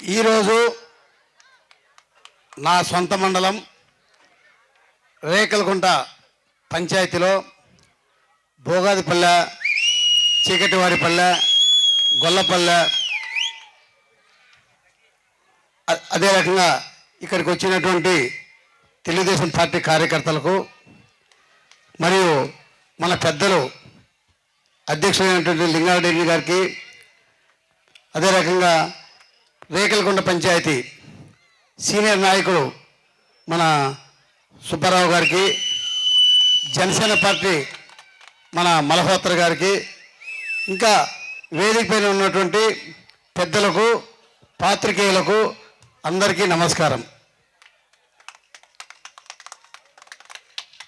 ఈరోజు నా సొంత మండలం రేకలకుంట పంచాయతీలో భోగాదిపల్లె చీకటివారిపల్లె గొల్లపల్లె అదే రకంగా ఇక్కడికి వచ్చినటువంటి తెలుగుదేశం పార్టీ కార్యకర్తలకు మరియు మన పెద్దలు అధ్యక్షుడైనటువంటి లింగారెడ్డి గారికి అదే రకంగా రేకలగుండ పంచాయతీ సీనియర్ నాయకుడు మన సుబ్బారావు గారికి జనసేన పార్టీ మన మలహోత్ర గారికి ఇంకా వేదిక పైన ఉన్నటువంటి పెద్దలకు పాత్రికేయులకు అందరికీ నమస్కారం.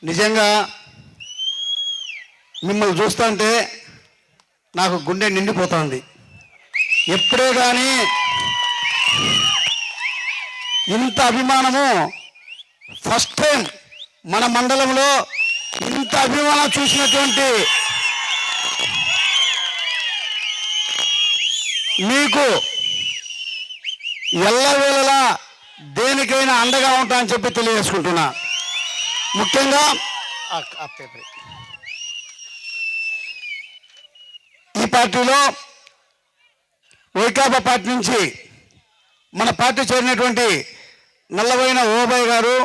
నిజంగా మిమ్మల్ని చూస్తుంటే నాకు గుండె నిండిపోతుంది. ఎప్పుడే కానీ ఇంత అభిమానము ఫస్ట్ టైం మన మండలంలో ఇంత అభిమానం చూసినటువంటి మీకు ఎల్లవేళలా దేనికైనా అండగా ఉంటా అని చెప్పి తెలియజేసుకుంటున్నా ముఖ్యంగా. ఈ పార్టీలో వైకాపా పార్టీ నుంచి మన పార్టీ చేరినటువంటి నల్లబోయిన ఓబాయ్ గారు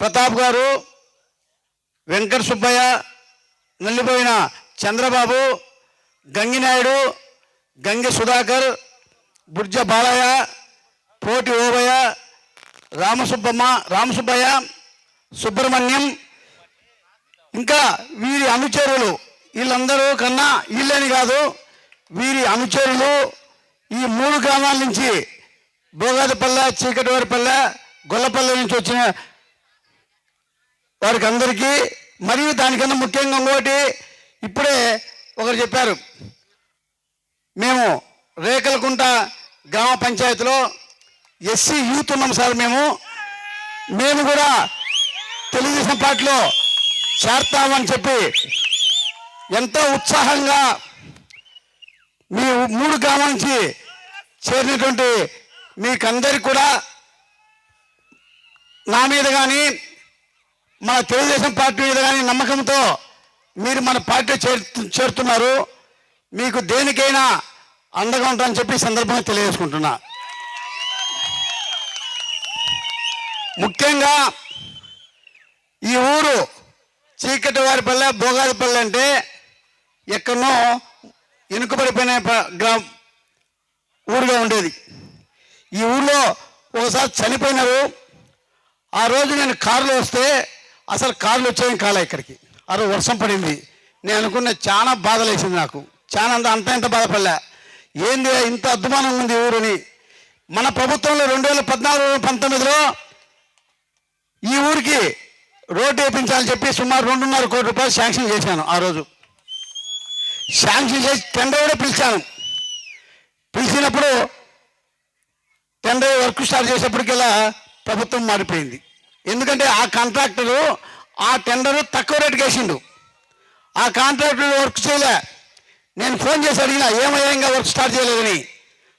ప్రతాప్ గారు వెంకట సుబ్బయ్య నల్లిపోయిన చంద్రబాబు గంగినాయుడు గంగి సుధాకర్ బుర్జ బాలయ్య పోటి ఓబయ్య రామసుబ్బమ్మ రామసుబ్బయ్య సుబ్రహ్మణ్యం ఇంకా వీరి అనుచరులు వీళ్ళందరూ కన్నా వీళ్ళని కాదు వీరి అనుచరులు ఈ మూడు గ్రామాల నుంచి భోగాదిపల్లె చీకటివారిపల్లె గొల్లపల్లె నుంచి వచ్చిన వారికి అందరికీ మరియు దానికన్నా ముఖ్యంగా ఇంకోటి ఇప్పుడే ఒకరు చెప్పారు. మేము రేకలకుంట గ్రామ పంచాయతీలో ఎస్సీ యూత్ ఉన్నాం సార్ మేము. మేము కూడా తెలుగుదేశం పార్టీలో చేరతామని చెప్పి ఎంతో ఉత్సాహంగా మీ మూడు గ్రామాల నుంచి చేరినటువంటి మీకందరికి కూడా నా మీద కానీ మన తెలుగుదేశం పార్టీ మీద కానీ నమ్మకంతో మీరు మన పార్టీ చేరుతున్నారు. మీకు దేనికైనా అండగా ఉంటామని చెప్పి సందర్భంగా తెలియజేసుకుంటున్నా. ముఖ్యంగా ఈ ఊరు చీకటి వారిపల్లె భోగాదిపల్లె అంటే ఎక్కడనో వెనుకబడిపోయిన ప- గ్రామ ఊరుగా ఉండేది. ఈ ఊర్లో ఒకసారి చనిపోయినారు. ఆ రోజు నేను కారులో వస్తే అసలు కార్లు వచ్చేయం కాలే ఇక్కడికి. ఆ రోజు వర్షం పడింది. నేను అనుకున్న చాలా బాధలేసింది నాకు. చాలా అంత అంత ఇంత బాధపడలే. ఏంది ఇంత అద్భుమానం ఉంది ఈ ఊరుని? మన ప్రభుత్వంలో రెండు వేల పద్నాలుగు పంతొమ్మిదిలో ఈ ఊరికి రోడ్డు వేయించాలని చెప్పి సుమారు రెండున్నర కోటి రూపాయలు శాంక్షన్ చేశాను ఆ రోజు. శాంక్షన్ చేసి టెండర్ కూడా పిలిచాను. పిలిచినప్పుడు టెండర్ వర్క్ స్టార్ట్ చేసేప్పటికెల్లా ప్రభుత్వం మారిపోయింది. ఎందుకంటే ఆ కాంట్రాక్టరు ఆ టెండర్ తక్కువ రేటుకి వేసిండు. ఆ కాంట్రాక్టర్ వర్క్ చేయలే. నేను ఫోన్ చేసి అడిగిన ఏమయ్యంగా వర్క్ స్టార్ట్ చేయలేదని.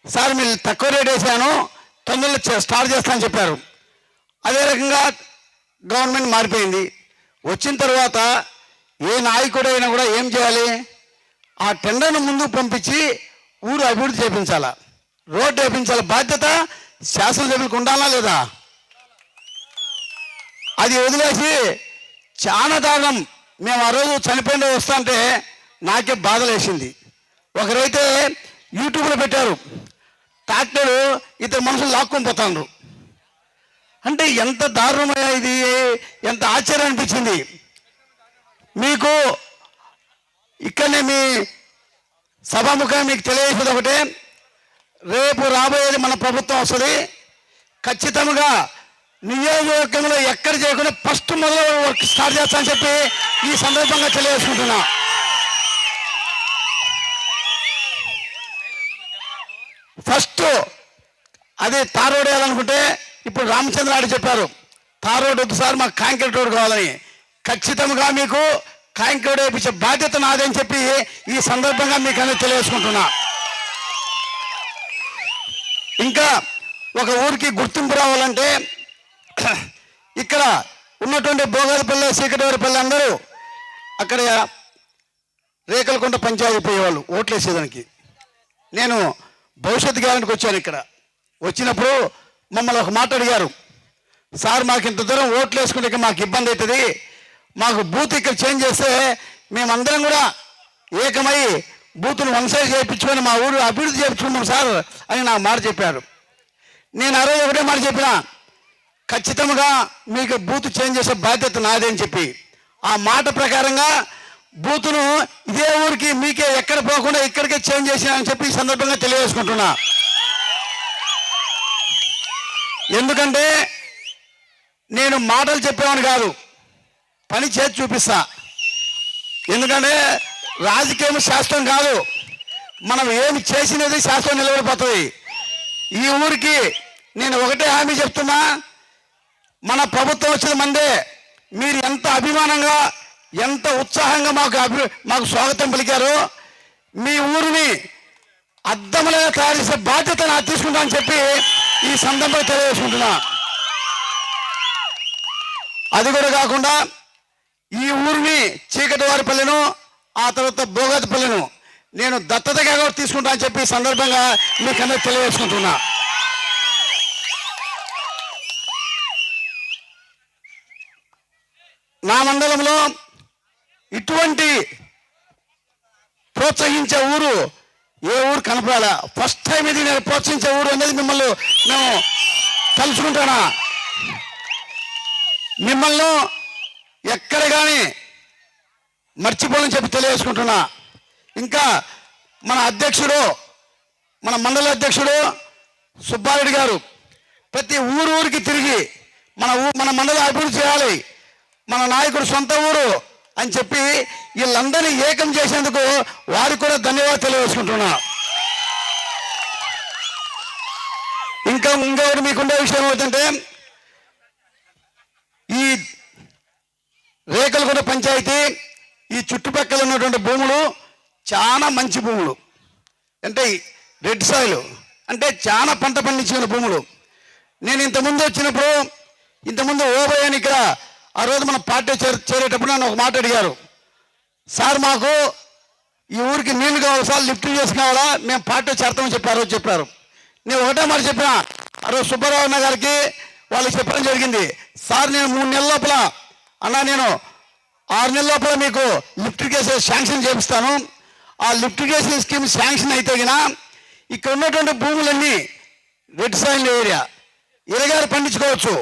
సార్ మీరు తక్కువ రేట్ వేసాను తొందరలో స్టార్ట్ చేస్తానని చెప్పారు. అదే రకంగా గవర్నమెంట్ మారిపోయింది. వచ్చిన తర్వాత ఏ నాయకుడైనా కూడా ఏం చేయాలి? ఆ టెండర్ను ముందుకు పంపించి ఊరు అభివృద్ధి చేపించాలా? రోడ్డు వేయించాల బాధ్యత? శాసనసభ్యులకు ఉండాలా లేదా? అది వదిలేసి చాలా దారుణం. మేము ఆ రోజు చనిపోయిన వస్తుంటే నాకే బాధలేసింది. ఒకరైతే యూట్యూబ్లో పెట్టారు. ట్రాక్టర్ ఇద్దరు మనుషులు లాక్కొని పోతాండ్రు. అంటే ఎంత దారుణమయ్యా ఇది? ఎంత ఆశ్చర్యం అనిపించింది. మీకు ఇక్కడనే మీ సభాముఖం మీకు తెలియజేసేది ఒకటే. రేపు రాబోయేది మన ప్రభుత్వం వస్తుంది. ఖచ్చితంగా నియోజకవర్గంలో ఎక్కడ చేయకుండా ఫస్ట్ మొదలు వర్క్ స్టార్ట్ చేస్తామని చెప్పి ఈ సందర్భంగా తెలియజేసుకుంటున్నా. ఫస్ట్ అది తార్ రోడ్ వేయాలనుకుంటే ఇప్పుడు రామచంద్రాడు చెప్పారు. తార్ రోడ్ వద్దు సార్ మాకు కాంక్రీట్ రోడ్ కావాలని. ఖచ్చితంగా మీకు కాంక్రీట్ వేయించే బాధ్యత నాదని చెప్పి ఈ సందర్భంగా మీకు అనేది తెలియజేసుకుంటున్నా. ఇంకా ఒక ఊరికి గుర్తింపు రావాలంటే ఇక్కడ ఉన్నటువంటి భోగాలపల్లి సీకటవారిపల్లి అందరూ అక్కడ రేకలకొండ పంచాయతీ పోయేవాళ్ళు ఓట్లు వేసేదానికి నేను భవిష్యత్ గ్యారెంటీకి వచ్చాను ఇక్కడ. వచ్చినప్పుడు మమ్మల్ని ఒక మాట అడిగారు సార్ మాకు ఇంత దూరం ఓట్లు వేసుకుంటే మాకు ఇబ్బంది అవుతుంది మాకు బూత్ ఇక్కడ చేంజ్ చేస్తే మేమందరం కూడా ఏకమై బూతులు వన్ చేయించుకొని మా ఊరు అభివృద్ధి చేయించుకున్నాం సార్ అని నాకు మాట చెప్పారు. నేను ఆ రోజు ఒకటే మాట చెప్పిన ఖచ్చితంగా మీకు బూత్ చేంజ్ చేసే బాధ్యత నాదే అని చెప్పి. ఆ మాట ప్రకారంగా బూతును ఇదే ఊరికి మీకే ఎక్కడ పోకుండా ఇక్కడికే చేంజ్ చేసిన చెప్పి ఈ సందర్భంగా తెలియజేసుకుంటున్నా. ఎందుకంటే నేను మాటలు చెప్పేవాని కాదు. పని చేసి చూపిస్తా. ఎందుకంటే రాజకీయం శాస్త్రం కాదు. మనం ఏమి చేసినది శాస్త్రం నిలబడిపోతుంది. ఈ ఊరికి నేను ఒకటే హామీ చెప్తున్నా. మన ప్రభుత్వం వచ్చిన మందే మీరు ఎంత అభిమానంగా ఎంత ఉత్సాహంగా మాకు అభి మాకు స్వాగతం పలికారు మీ ఊరిని అద్దములుగా తయారు చేసే బాధ్యత నాకు తీసుకుంటా అని చెప్పి ఈ సందర్భంగా తెలియజేసుకుంటున్నా. అది కూడా కాకుండా ఈ ఊరిని చీకటివారిపల్లెను ఆ తర్వాత భోగతిపల్లెను నేను దత్తతగా కూడా తీసుకుంటా అని చెప్పి సందర్భంగా మీకు తెలియజేసుకుంటున్నా. నా మండలంలో ఇటువంటి ప్రోత్సహించే ఊరు ఏ ఊరు కనపడాలా? ఫస్ట్ టైం ఇది నేను ప్రోత్సహించే ఊరు అనేది మిమ్మల్ని మేము తలుచుకుంటానా? మిమ్మల్ని ఎక్కడ కానీ మర్చిపోనని చెప్పి తెలియజేసుకుంటున్నా. ఇంకా మన అధ్యక్షుడు మన మండల అధ్యక్షుడు సుబ్బారెడ్డి గారు ప్రతి ఊరు ఊరికి తిరిగి మన ఊ మన మండలం అభివృద్ధి చేయాలి మన నాయకుడు సొంత ఊరు అని చెప్పి వీళ్ళందరినీ ఏకం చేసేందుకు వారికి కూడా ధన్యవాదాలు తెలియజేసుకుంటున్నా. ఇంకా ఇంకొకటి మీకుండే విషయం ఏంటంటే ఈ రేకలగూడ పంచాయతీ ఈ చుట్టుపక్కల ఉన్నటువంటి భూములు చాలా మంచి భూములు. అంటే రెడ్ సాయిల్ అంటే చాలా పంట పండించిన భూములు. నేను ఇంతకుముందు వచ్చినప్పుడు ఇంతకుముందు ఓబోయ్ అని ఇక్కడ ఆ రోజు మన పార్టీ చేర చేరేటప్పుడు నన్ను ఒక మాట అడిగారు. సార్ మాకు ఈ ఊరికి నీళ్ళు కావాలి సార్ లిఫ్ట్ చేసి మేము పార్టీ చేరతామని చెప్పి ఆ రోజు చెప్పారు. నేను ఒకటే మాట చెప్పిన ఆ రోజు సుబ్బారావు గారికి వాళ్ళకి చెప్పడం జరిగింది. సార్ నేను మూడు నెలల లోపల అన్నా నేను ఆరు నెలల లోపల మీకు లిఫ్ట్ శాంక్షన్ చేపిస్తాను. ఆ లిఫ్ట్ స్కీమ్ శాంక్షన్ అయితే గిన ఇక్కడ ఉన్నటువంటి భూములన్నీ రెడ్ సాయిల్ ఏరియా. ఇరగారు పండించుకోవచ్చు.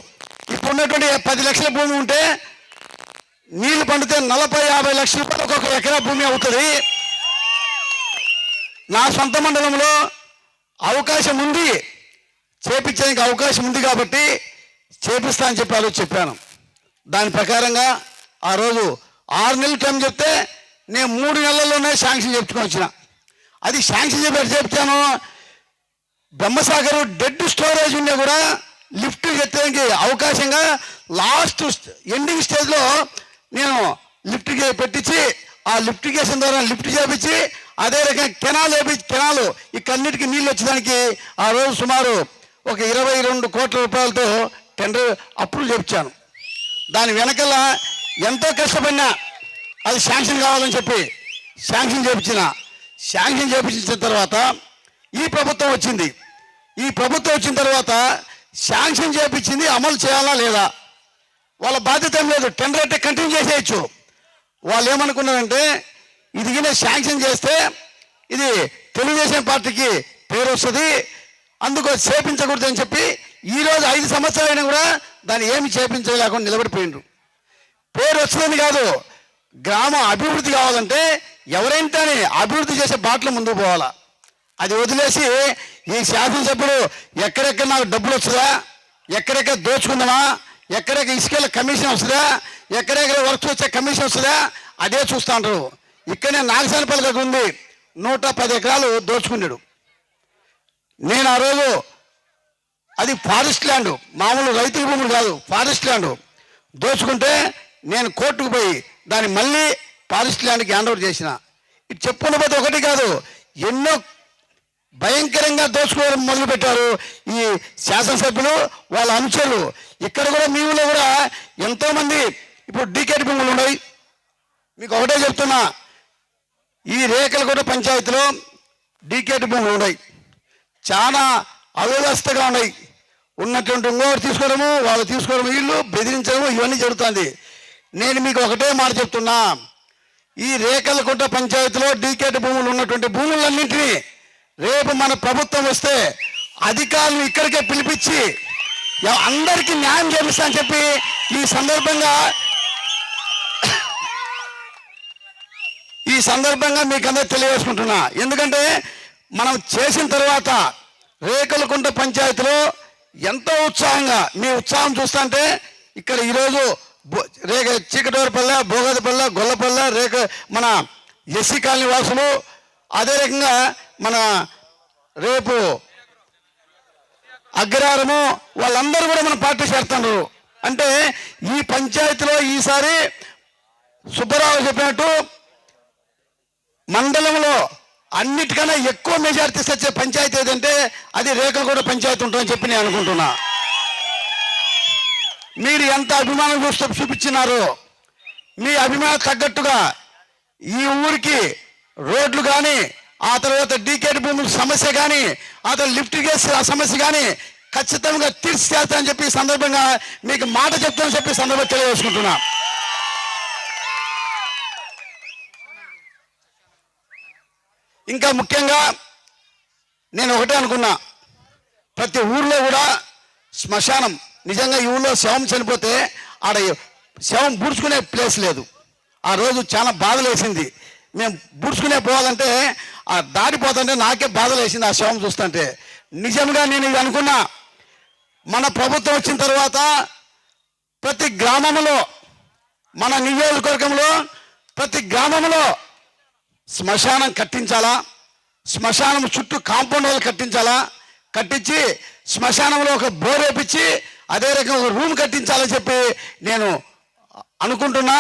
ఇప్పుడు ఉన్నటువంటి పది లక్షల భూమి ఉంటే నీళ్ళు పండితే నలభై యాభై లక్షల రూపాయలు ఒక్కొక్క ఎకరా భూమి అవుతుంది. నా సొంత మండలంలో అవకాశం ఉంది. చేపించడానికి అవకాశం ఉంది కాబట్టి చేపిస్తా అని చెప్పి చెప్పాను. దాని ప్రకారంగా ఆ రోజు ఆరు నెలలు టైం చెప్తే నేను మూడు నెలల్లోనే శాంక్షన్ చెప్పుకొని వచ్చిన. అది శాంక్షన్ చెప్పి చెప్తాను? బ్రహ్మసాగర్ డెడ్ స్టోరేజ్ ఉండే కూడా లిఫ్ట్ ఎత్తడానికి అవకాశంగా లాస్ట్ ఎండింగ్ స్టేజ్లో నేను లిఫ్ట్ పెట్టించి ఆ లిఫ్టిగేషన్ ద్వారా లిఫ్ట్ చేపించి అదే రకంగా కెనాల్ వేపించి కెనాల్ ఈ కన్నిటికి నీళ్ళు వచ్చేదానికి ఆ రోజు సుమారు ఒక ఇరవై రెండు కోట్ల రూపాయలతో టెండర్ అప్రూవ్ చేపించాను. దాని వెనకల ఎంతో కష్టపడినా అది శాంక్షన్ కావాలని చెప్పి శాంక్షన్ చేపించిన. శాంక్షన్ చేపించిన తర్వాత ఈ ప్రభుత్వం వచ్చింది. ఈ ప్రభుత్వం వచ్చిన తర్వాత శాంక్షన్ చేపించింది అమలు చేయాలా లేదా? వాళ్ళ బాధ్యత ఏం లేదు. టెండర్ అయితే కంటిన్యూ చేసేయచ్చు. వాళ్ళు ఏమనుకున్నారంటే ఇది కింద శాంక్షన్ చేస్తే ఇది తెలుగుదేశం పార్టీకి పేరు వస్తుంది అందుకు చేపించకూడదు అని చెప్పి ఈరోజు ఐదు సంవత్సరాలైనా కూడా దాన్ని ఏమి చేపించలేకుండా నిలబడిపోయిండ్రు. పేరు వచ్చిందని కాదు గ్రామం అభివృద్ధి కావాలంటే ఎవరైనా అభివృద్ధి చేసే బాటలు ముందుకు పోవాలా. అది వదిలేసి ఈ శాసనసభ్యుడు ఎక్కడెక్కడ నాకు డబ్బులు వస్తుందా ఎక్కడెక్కడ దోచుకుందామా ఎక్కడెక్కడ ఇసుకెళ్ళ కమిషన్ వస్తుందా ఎక్కడెక్కడ వర్క్స్ వచ్చే కమిషన్ వస్తుందా అదే చూస్తా ఉంటారు ఇక్కడనే నాగసానపల్లి దగ్గర ఉంది నూట పది ఎకరాలు దోచుకున్నాడు. నేను ఆ రోజు అది ఫారెస్ట్ ల్యాండ్. మామూలు రైతుల భూములు కాదు ఫారెస్ట్ ల్యాండ్. దోచుకుంటే నేను కోర్టుకు పోయి దాన్ని మళ్ళీ ఫారెస్ట్ ల్యాండ్కి హ్యాండ్ ఓవర్ చేసిన. ఇది చెప్పుకున్న పోతే ఒకటి కాదు ఎన్నో భయంకరంగా దోచుకోవడం మొదలుపెట్టారు ఈ శాసనసభ్యులు వాళ్ళ అనుచరులు. ఇక్కడ కూడా మీ ఊళ్ళో కూడా ఎంతోమంది ఇప్పుడు డీకేట్ భూములు ఉన్నాయి. మీకు ఒకటే చెప్తున్నా ఈ రేకలగూడ పంచాయతీలో డీకేట్ భూములు ఉన్నాయి. చాలా అవ్యవస్థగా ఉన్నాయి. ఉన్నటువంటి ఇంకోటి తీసుకోవడము వాళ్ళు తీసుకోవడం వీళ్ళు బెదిరించడము ఇవన్నీ జరుగుతుంది. నేను మీకు ఒకటే మాట చెప్తున్నా. ఈ రేకలకుంట పంచాయతీలో డీకేట్ భూములు ఉన్నటువంటి భూములన్నింటినీ రేపు మన ప్రభుత్వం వస్తే అధికారులు ఇక్కడికే పిలిపించి అందరికీ న్యాయం చేపిస్తా అని చెప్పి ఈ సందర్భంగా ఈ సందర్భంగా మీకు అందరూ తెలియజేసుకుంటున్నా. ఎందుకంటే మనం చేసిన తర్వాత రేకలకుంట పంచాయతీలో ఎంతో ఉత్సాహంగా మీ ఉత్సాహం చూస్తుంటే ఇక్కడ ఈరోజు బో- రేక చీకటూరుపల్లె భోగదపల్లె గొల్లపల్లె రేఖ మన ఎస్సీ కాలనీ వాసులు అదే రకంగా మన రేపు అగ్రహారము వాళ్ళందరూ కూడా మన పార్టీ చేస్తున్నారు. అంటే ఈ పంచాయతీలో ఈసారి సుబ్బరావు చెప్పినట్టు మండలంలో అన్నిటికన్నా ఎక్కువ మెజార్టీ వచ్చే పంచాయతీ ఏదంటే అది రేకలగూడ పంచాయతీ ఉంటుందని చెప్పి నేను అనుకుంటున్నా. మీరు ఎంత అభిమానం చూస్తూ చూపించినారో మీ అభిమానం తగ్గట్టుగా ఈ ఊరికి రోడ్లు కానీ ఆ తర్వాత డీకేట్ భూముల సమస్య కానీ ఆ తర్వాత లిఫ్ట్ గేస్ సమస్య కానీ ఖచ్చితంగా తీర్చి చేస్తానని చెప్పి సందర్భంగా మీకు మాట చెప్తానని చెప్పి సందర్భంగా తెలియజేసుకుంటున్నాను ఇంకా ముఖ్యంగా నేను ఒకటే అనుకున్నా ప్రతి ఊర్లో కూడా శ్మశానం నిజంగా ఈ ఊళ్ళో శవం చనిపోతే ఆడ శవం బూడ్చుకునే ప్లేస్ లేదు. ఆ రోజు చాలా బాధలేసింది. మేము బూడ్చుకునే పోవాలంటే ఆ దారిపోతుంటే నాకే బాధలేసింది ఆ శవం చూస్తుంటే. నిజంగా నేను ఇది అనుకున్నా. మన ప్రభుత్వం వచ్చిన తర్వాత ప్రతి గ్రామంలో మన నియోజకవర్గంలో ప్రతి గ్రామంలో శ్మశానం కట్టించాలా? శ్మశానం చుట్టూ కాంపౌండ్ వాళ్ళు కట్టించాలా? కట్టించి శ్మశానంలో ఒక బోర్ వేపించి అదే రకంగా ఒక రూమ్ కట్టించాలని చెప్పి నేను అనుకుంటున్నా.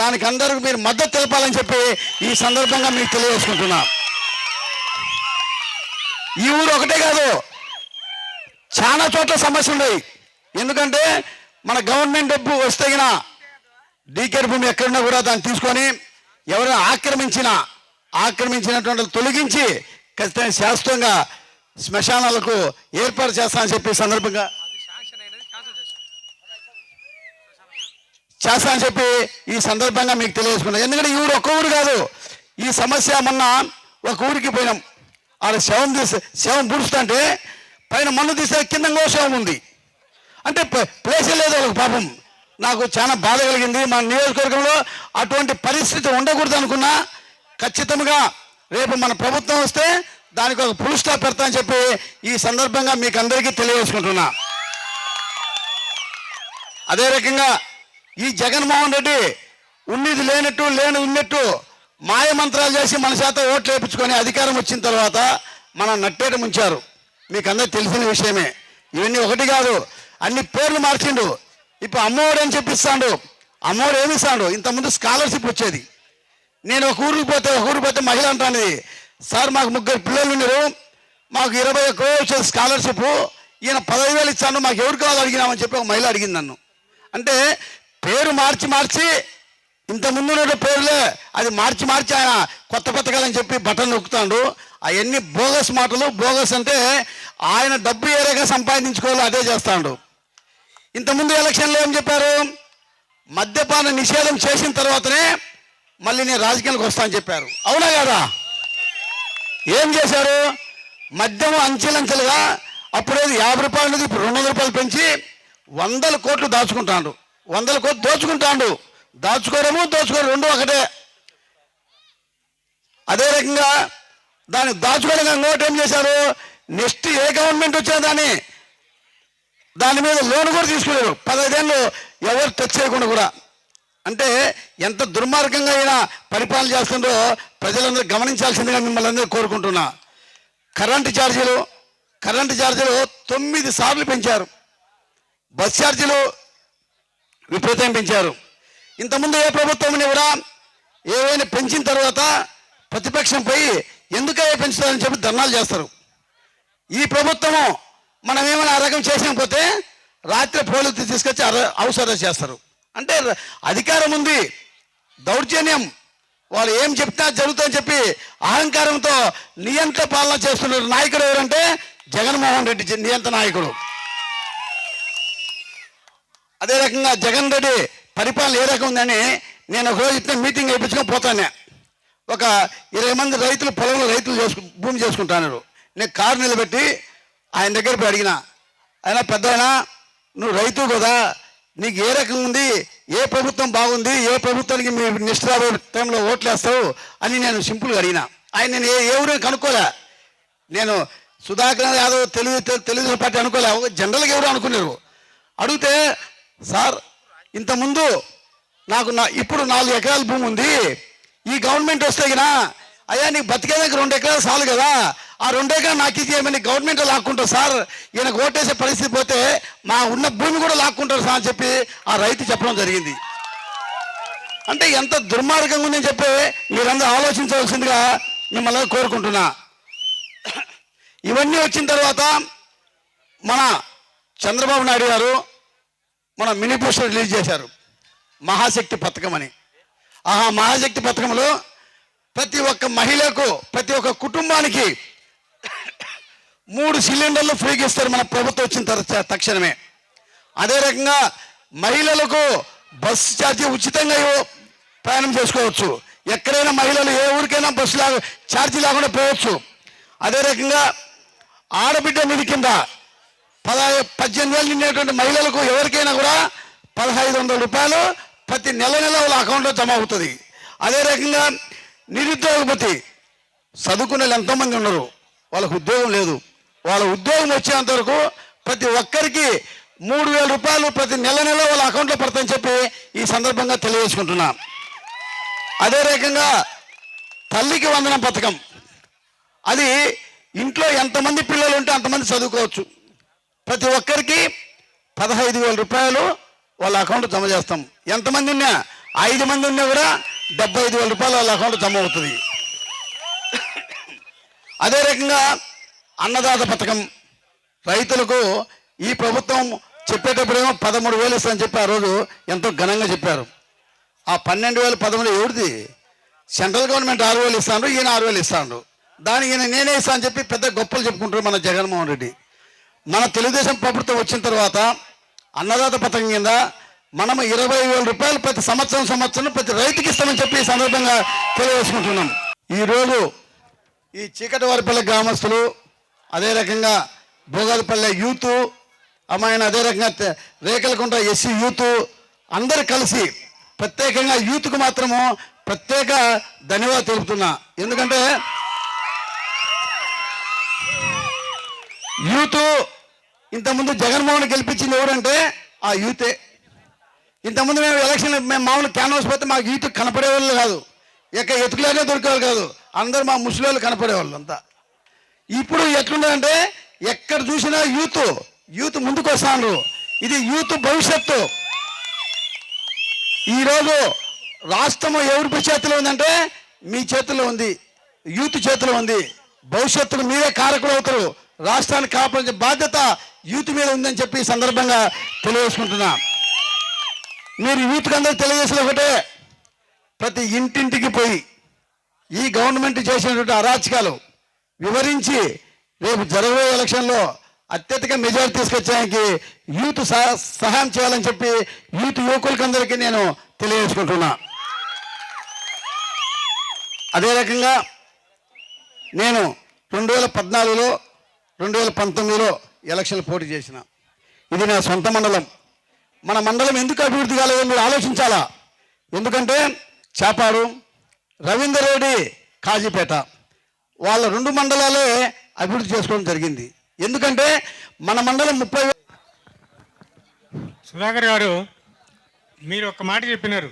దానికి అందరికి మీరు మద్దతు తెలపాలని చెప్పి ఈ సందర్భంగా మీకు తెలియజేసుకుంటున్నా. ఈ ఊరు ఒకటే కాదు చాలా చోట్ల సమస్యలు ఉన్నాయి. ఎందుకంటే మన గవర్నమెంట్ డబ్బు వస్తే గిన డీకేర్ భూమి ఎక్కడున్నా కూడా దాన్ని తీసుకొని ఎవరైనా ఆక్రమించినా ఆక్రమించినటువంటి తొలగించి ఖచ్చితంగా శాశ్వతంగా శ్మశానాలకు ఏర్పాటు చేస్తానని చెప్పి సందర్భంగా చేస్తామని చెప్పి ఈ సందర్భంగా మీకు తెలియజేసుకున్నాను. ఎందుకంటే ఈ ఊరు ఒక్క ఊరు కాదు. ఈ సమస్య మొన్న ఒక ఊరికి పోయినాం. ఆడ శవం తీసి శవం పూడుస్తుంటే పైన మన్ను తీసే కింద శవం ఉంది. అంటే ప్లేసే లేదు వాళ్ళకి పాపం. నాకు చాలా బాధ కలిగింది. మా నియోజకవర్గంలో అటువంటి పరిస్థితి ఉండకూడదు అనుకున్నా ఖచ్చితంగా రేపు మన ప్రభుత్వం వస్తే దానికి ఒక ఫుల్ స్టాప్ పెడతా అని చెప్పి ఈ సందర్భంగా మీకు అందరికీ తెలియజేసుకుంటున్నా. అదే రకంగా ఈ జగన్మోహన్ రెడ్డి ఉన్నది లేనట్టు లేని ఉన్నట్టు మాయ మంత్రాలు చేసి మన చేత ఓట్లు వేయించుకొని అధికారం వచ్చిన తర్వాత మన నట్టేట ముంచారు. మీకు అందరికి తెలిసిన విషయమే. ఇవన్నీ ఒకటి కాదు అన్ని పేర్లు మార్చిండు. ఇప్పుడు అమ్మఒడు అని చెప్పిస్తాడు. అమ్మఒడు ఏమి ఇస్తాడు ఇంతకుముందు స్కాలర్షిప్ వచ్చేది. నేను ఒక ఊరికి పోతే ఒక ఊరికి పోతే మహిళ అంటాను సార్ మాకు ముగ్గురు పిల్లలు ఉన్నారు మాకు ఇరవై ఒక్క వచ్చే స్కాలర్షిప్ ఈయన పదహైదు వేలు ఇచ్చాను మాకు ఎవరు కావాలి అడిగినామని చెప్పి ఒక మహిళ అడిగింది నన్ను. అంటే పేరు మార్చి మార్చి ఇంత ముందు ఉన్న పేర్లే అది మార్చి మార్చి ఆయన కొత్త పథకాలని చెప్పి బటన్ నొక్కుతాడు. అవన్నీ బోగస్ మాటలు బోగస్ అంటే ఆయన డబ్బు ఏ రకంగా సంపాదించుకోవాలో అదే చేస్తాడు. ఇంతకుముందు ఎలక్షన్లో ఏం చెప్పారు? మద్యపాన నిషేధం చేసిన తర్వాతనే మళ్ళీ నేను రాజకీయాలకు వస్తానని చెప్పారు. అవునా కదా? ఏం చేశారు? మద్యం అంచెలంచెలుగా అప్పుడేది యాభై రూపాయలు ఉన్నది ఇప్పుడు రెండు వందల రూపాయలు పెంచి వందల కోట్లు దాచుకుంటాడు వందల కోట్లు దోచుకుంటాడు దాచుకోవడము దోచుకోవడం రెండు ఒకటే. అదే రకంగా దాన్ని దాచుకోవడం ఇంకోటి ఏం చేశారు? నెక్స్ట్ ఏ గవర్నమెంట్ వచ్చినా దాన్ని దాని మీద లోన్ కూడా తీసుకున్నారు. పదహైదేళ్ళు ఎవరు టచ్ చేయకుండా కూడా. అంటే ఎంత దుర్మార్గంగా అయినా పరిపాలన చేస్తుందో ప్రజలందరూ గమనించాల్సిందిగా మిమ్మల్ని అందరూ కోరుకుంటున్నా. కరెంటు ఛార్జీలు కరెంటు ఛార్జీలు తొమ్మిది సార్లు పెంచారు. బస్ ఛార్జీలు విపరీతం పెంచారు. ఇంతకుముందు ఏ ప్రభుత్వం కూడా ఏవైనా పెంచిన తర్వాత ప్రతిపక్షం పోయి ఎందుకయ్యా పెంచుతారని చెప్పి ధర్నాలు చేస్తారు. ఈ ప్రభుత్వము మనం ఏమైనా ఆ రకం చేసకపోతే రాత్రి పోలీసులు తీసుకొచ్చి అర- చేస్తారు. అంటే అధికారం ఉంది. దౌర్జన్యం. వాళ్ళు ఏం చెప్తా జరుగుతుందని చెప్పి అహంకారంతో నియంత్ర పాలన చేస్తున్నారు నాయకుడు ఎవరంటే జగన్మోహన్ రెడ్డి నియంత్ర నాయకుడు. అదే రకంగా జగన్ రెడ్డి పరిపాలన ఏ రకం ఉందని నేను ఒక రోజు మీటింగ్ వేయించుకొని పోతానే. ఒక ఇరవై మంది రైతులు పొలంలో రైతులు చేసుకు భూమి చేసుకుంటున్నారు. నేను కారు నిలబెట్టి ఆయన దగ్గర పోయి అడిగిన ఆయన పెద్ద నువ్వు రైతు కదా నీకు ఏ రకం ఉంది? ఏ ప్రభుత్వం బాగుంది? ఏ ప్రభుత్వానికి మీ నిష్ఠ టైంలో ఓట్లేస్తావు అని నేను సింపుల్గా అడిగిన. ఆయన నేను ఏ ఎవరు కనుక్కోలే. నేను సుధాకర్ యాదవ్ తెలుగు తెలుగుదేశం పార్టీ అనుకోలే. జనరల్గా ఎవరు అనుకున్నారు? అడిగితే సార్ ఇంతకుముందు నాకు నా ఇప్పుడు నాలుగు ఎకరాల భూమి ఉంది. ఈ గవర్నమెంట్ వస్తే అయ్యా నీకు బతికేదానికి రెండు ఎకరాలు చాలు కదా. ఆ రెండేగా నాకు ఇది ఏమని గవర్నమెంట్ లాక్కుంటారు సార్. ఈయనకు ఓటేసే పరిస్థితి పోతే మా ఉన్న భూమి కూడా లాక్కుంటారు సార్ అని చెప్పి ఆ రైతు చెప్పడం జరిగింది. అంటే ఎంత దుర్మార్గంగా ఉందని చెప్పి మీరందరూ ఆలోచించవలసిందిగా మిమ్మల్ని కోరుకుంటున్నా. ఇవన్నీ వచ్చిన తర్వాత మన చంద్రబాబు నాయుడు గారు మన మినీ పోస్టర్ రిలీజ్ చేశారు. మహాశక్తి పథకం అని. ఆ మహాశక్తి పథకంలో ప్రతి ఒక్క మహిళకు ప్రతి ఒక్క కుటుంబానికి మూడు సిలిండర్లు ఫ్రీగా ఇస్తారు మన ప్రభుత్వం వచ్చిన తర్వాత తక్షణమే. అదే రకంగా మహిళలకు బస్సు ఛార్జీ ఉచితంగా ప్రయాణం చేసుకోవచ్చు. ఎక్కడైనా మహిళలు ఏ ఊరికైనా బస్సు లాగా ఛార్జీ లేకుండా పోవచ్చు. అదే రకంగా ఆడబిడ్డ నిధి కింద పదహై పద్దెనిమిది వేలు నిండేటువంటి మహిళలకు ఎవరికైనా కూడా పదహైదు వందల రూపాయలు ప్రతి నెల నెల వాళ్ళ అకౌంట్లో జమ అవుతుంది. అదే రకంగా నిరుద్యోగపతి చదువుకునే వాళ్ళు ఎంతోమంది ఉన్నారు. వాళ్ళకు ఉద్యోగం లేదు. వాళ్ళ ఉద్యోగం వచ్చేంత వరకు ప్రతి ఒక్కరికి మూడు వేల రూపాయలు ప్రతి నెల నెల వాళ్ళ అకౌంట్లో పడతాయని చెప్పి ఈ సందర్భంగా తెలియజేసుకుంటున్నా. అదే రకంగా తల్లికి వందనం పథకం. అది ఇంట్లో ఎంతమంది పిల్లలు ఉంటే అంతమంది చదువుకోవచ్చు. ప్రతి ఒక్కరికి పదహైదు వేల రూపాయలు వాళ్ళ అకౌంట్ జమ చేస్తాం. ఎంతమంది ఉన్నా ఐదు మంది ఉన్నా కూడా డెబ్బై ఐదు వేల రూపాయలు వాళ్ళ అకౌంట్ జమ అవుతుంది. అదే రకంగా అన్నదాత పథకం రైతులకు ఈ ప్రభుత్వం చెప్పేటప్పుడేమో పదమూడు వేలు ఇస్తామని చెప్పి ఆ రోజు ఎంతో ఘనంగా చెప్పారు. ఆ పన్నెండు వేలు పదమూడు ఎవరిది? సెంట్రల్ గవర్నమెంట్ ఆరు వేలు ఇస్తాడు ఈయన ఆరు వేలు ఇస్తాడు దానికి ఈయన నేనే ఇస్తా అని చెప్పి పెద్ద గొప్పలు చెప్పుకుంటారు మన జగన్మోహన్ రెడ్డి. మన తెలుగుదేశం ప్రభుత్వం వచ్చిన తర్వాత అన్నదాత పథకం కింద మనము ఇరవై వేల రూపాయలు ప్రతి సంవత్సరం సంవత్సరం ప్రతి రైతుకి ఇస్తామని చెప్పి ఈ సందర్భంగా తెలియజేసుకుంటున్నాం. ఈరోజు ఈ చీకటివారిపల్లె గ్రామస్తులు అదే రకంగా భోగాలపల్లె యూత్ అమ్మాయిని అదే రకంగా తె- రేకలకుంట ఎస్సీ యూత్ అందరు కలిసి ప్రత్యేకంగా యూత్కు మాత్రము ప్రత్యేక ధన్యవాదాలు తెలుపుతున్నా. ఎందుకంటే యూత్ ఇంతకుముందు జగన్మోహన్ గెలిపించింది ఎవరంటే ఆ యూతే. ఇంతకుముందు మేము ఎలక్షన్ మేము మామూలు క్యాన్వాస్ పోతే మాకు యూత్ కనపడేవాళ్ళు కాదు. ఇక ఎతుకులేనే దొరికేవాళ్ళు కాదు. అందరు మా ముసలి వాళ్ళు కనపడేవాళ్ళు అంతా ఇప్పుడు ఎట్లుందంటే ఎక్కడ చూసినా యూత్ యూత్ ముందుకు వస్తాను ఇది యూత్ భవిష్యత్తు. ఈరోజు రాష్ట్రం ఎవరి చేతిలో ఉందంటే మీ చేతిలో ఉంది. యూత్ చేతిలో ఉంది. భవిష్యత్తులో మీరే కారకులు అవుతారు. రాష్ట్రాన్ని కాపాడే బాధ్యత యూత్ మీద ఉందని చెప్పి సందర్భంగా తెలియజేసుకుంటున్నా. మీరు యూత్కి అందరూ తెలియజేసిన ఒకటే. ప్రతి ఇంటింటికి పోయి ఈ గవర్నమెంట్ చేసినటువంటి అరాచకాలు వివరించి రేపు జరగబోయే ఎలక్షన్లో అత్యధిక మెజారిటీ తీసుకొచ్చడానికి యూత్ సహాయం చేయాలని చెప్పి యూత్ యువకులకందరికీ నేను తెలియజేసుకుంటున్నా. అదే రకంగా నేను రెండు వేల పద్నాలుగులో రెండు వేల పంతొమ్మిదిలో ఎలక్షన్లు పోటీ చేసిన. ఇది నా సొంత మండలం. మన మండలం ఎందుకు అభివృద్ధి కాలేదో మీరు ఆలోచించాలా? ఎందుకంటే చేపాడు రవీందర్ రెడ్డి కాజీపేట. వాళ్ళ రెండు మండలాలే అభివృద్ధి చేసుకోవడం జరిగింది. ఎందుకంటే మన మండలం ముప్పై సుధాకర్ గారు మీరు ఒక మాట చెప్పినారు.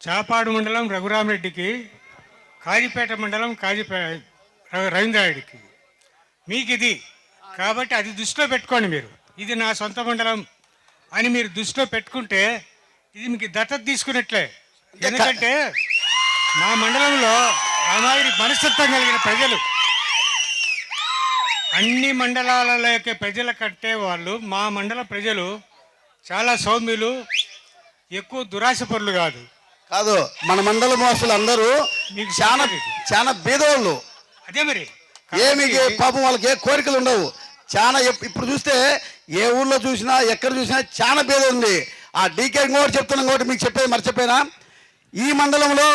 చాపాడు మండలం రఘురామరెడ్డికి కాజీపేట మండలం కాజీపే రవీంద్రారెడ్డికి. మీకు ఇది కాబట్టి అది దృష్టిలో పెట్టుకోండి మీరు. ఇది నా సొంత మండలం అని మీరు దృష్టిలో పెట్టుకుంటే ఇది మీకు దత్తత తీసుకున్నట్లే. ఎందుకంటే మా మండలంలో రామాగిరి మనస్తత్వం కలిగిన ప్రజలు. అన్ని మండలాలలోకి ప్రజల కంటే వాళ్ళు మా మండల ప్రజలు చాలా సౌమ్యులు ఎక్కువ దురాశపరులు కాదు. కాదు మన మండల మోసలు అందరూ మీకు చాలా. చాలా బీదవాళ్ళు అదే మరి. ఏమి కాబట్టి పాపం వాళ్ళకి ఏ కోరికలు ఉండవు. చాలా ఇప్పుడు చూస్తే ఏ ఊర్లో చూసినా ఎక్కడ చూసినా చాలా పేద ఉంది ఆ డీకే ఇంకోటి చెప్తున్నాం ఇంకోటి మీకు చెప్పేది మర్చిపోయినా. ఈ మండలంలో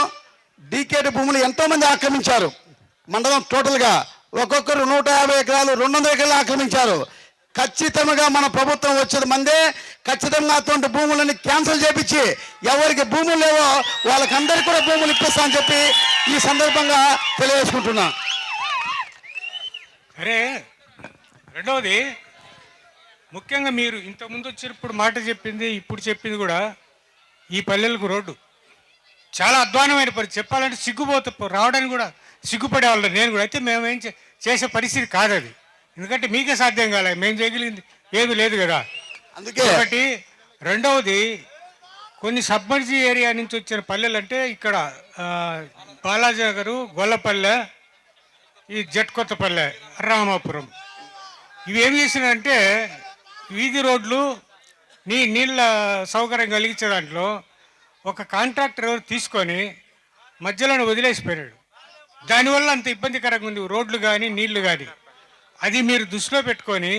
డీకేటి భూములు ఎంతోమంది ఆక్రమించారు. మండలం టోటల్గా ఒక్కొక్కరు నూట యాభై ఎకరాలు రెండు వందల ఎకరాలు ఆక్రమించారు. ఖచ్చితంగా మన ప్రభుత్వం వచ్చేది మందే. ఖచ్చితంగా అటువంటి భూములని క్యాన్సిల్ చేపించి ఎవరికి భూములు లేవో వాళ్ళకందరికీ కూడా భూములు ఇప్పిస్తామని చెప్పి ఈ సందర్భంగా తెలియజేసుకుంటున్నా. అరే రెండవది ముఖ్యంగా మీరు ఇంతకుముందు వచ్చినప్పుడు మాట చెప్పింది ఇప్పుడు చెప్పింది కూడా ఈ పల్లెలకు రోడ్డు. చాలా అధ్వానమైన పరిస్థితి చెప్పాలంటే సిగ్గుపోతే రావడానికి కూడా సిగ్గుపడే వాళ్ళు నేను కూడా. అయితే మేము ఏం చేసే పరిస్థితి కాదు అది. ఎందుకంటే మీకే సాధ్యం కాలేదు మేము చేయగలిగింది ఏమీ లేదు కదా. అందుకే ఒకటి రెండవది కొన్ని సబ్మర్జీ ఏరియా నుంచి వచ్చిన పల్లెలు అంటే ఇక్కడ బాలాజీ నగరు గొల్లపల్లె ఈ జట్కొత్తపల్లె రామాపురం. ఇవి ఏం చేసినాయంటే వీధి రోడ్లు నీ నీళ్ళ సౌకర్యం కలిగించే దాంట్లో ఒక కాంట్రాక్టర్ ఎవరు తీసుకొని మధ్యలోనే వదిలేసిపోయాడు. దానివల్ల అంత ఇబ్బందికరంగా ఉంది. రోడ్లు కానీ నీళ్ళు కానీ అది మీరు దృష్టిలో పెట్టుకొని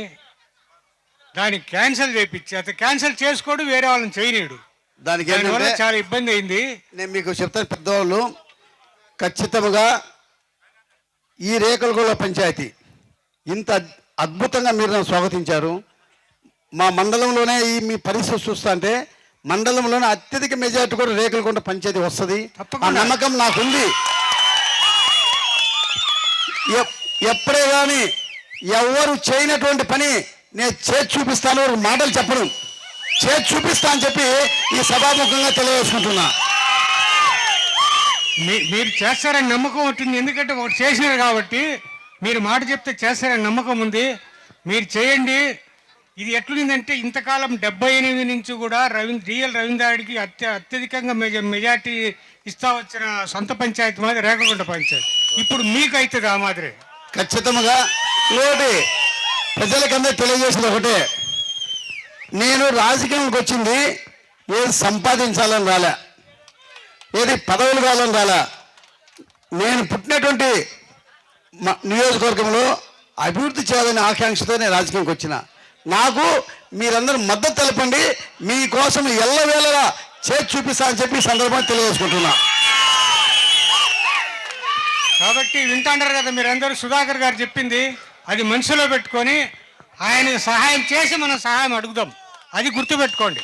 దాన్ని క్యాన్సిల్ చేయించి అతను క్యాన్సిల్ చేసుకోడు వేరే వాళ్ళని చేయనీడు దానికి దానివల్ల చాలా ఇబ్బంది అయింది. నేను మీకు చెప్తాను పెద్దవాళ్ళు ఖచ్చితంగా ఈ రేకలగూడ పంచాయతీ ఇంత అద్- అద్భుతంగా మీరు నన్ను స్వాగతించారు. మా మండలంలోనే ఈ మీ పరిస్థితి చూస్తా అంటే మండలంలోనే అత్యధిక మెజార్టీ కూడా రేకలకొండ పంచాయతీ వస్తుంది. ఆ. నమ్మకం నాకుంది. ఎప్- ఎప్పుడే కానీ ఎవరు చేయనటువంటి పని నేను చేసి చూపిస్తాను ఒక మాటలు చెప్పను. చేసి చూపిస్తా అని చెప్పి ఈ సభాముఖంగా తెలియజేసుకుంటున్నా. మీరు చేస్తారని నమ్మకం ఉంటుంది. ఎందుకంటే ఒకటి చేసినారు కాబట్టి మీరు మాట చెప్తే చేస్తారని నమ్మకం ఉంది. మీరు చేయండి. ఇది ఎట్లుందంటే ఇంతకాలం డెబ్బై ఎనిమిది నుంచి కూడా రవీంద్ర డిఎల్ రవీంద్రాడికి అత్య అత్యధికంగా మెజ మెజార్టీ ఇస్తా వచ్చిన సొంత పంచాయతీ మాదిరి రేఖగుంట పంచాయతీ. ఇప్పుడు మీకు అవుతుంది ఆ మాదిరి. ఖచ్చితంగా ఇంకోటి ప్రజలకందరూ తెలియజేసింది ఒకటే. నేను రాజకీయంలోకి వచ్చింది ఏది సంపాదించాలని రాలే. ఏది పదవులు కావాలని రాలే. నేను పుట్టినటువంటి నియోజకవర్గంలో అభివృద్ధి చేయాలనే ఆకాంక్షతో నేను రాజకీయంకి వచ్చిన. నాకు మీరందరూ మద్దతు తెలపండి. మీకోసం ఎల్లవేళలా చేసి చూపిస్తా అని చెప్పి ఈ సందర్భంగా తెలియజేసుకుంటున్నా. కాబట్టి వింటాంటారు కదా మీరందరూ సుధాకర్ గారు చెప్పింది అది మనసులో పెట్టుకొని ఆయన సహాయం చేసి మనం సహాయం అడుగుదాం. అది గుర్తుపెట్టుకోండి.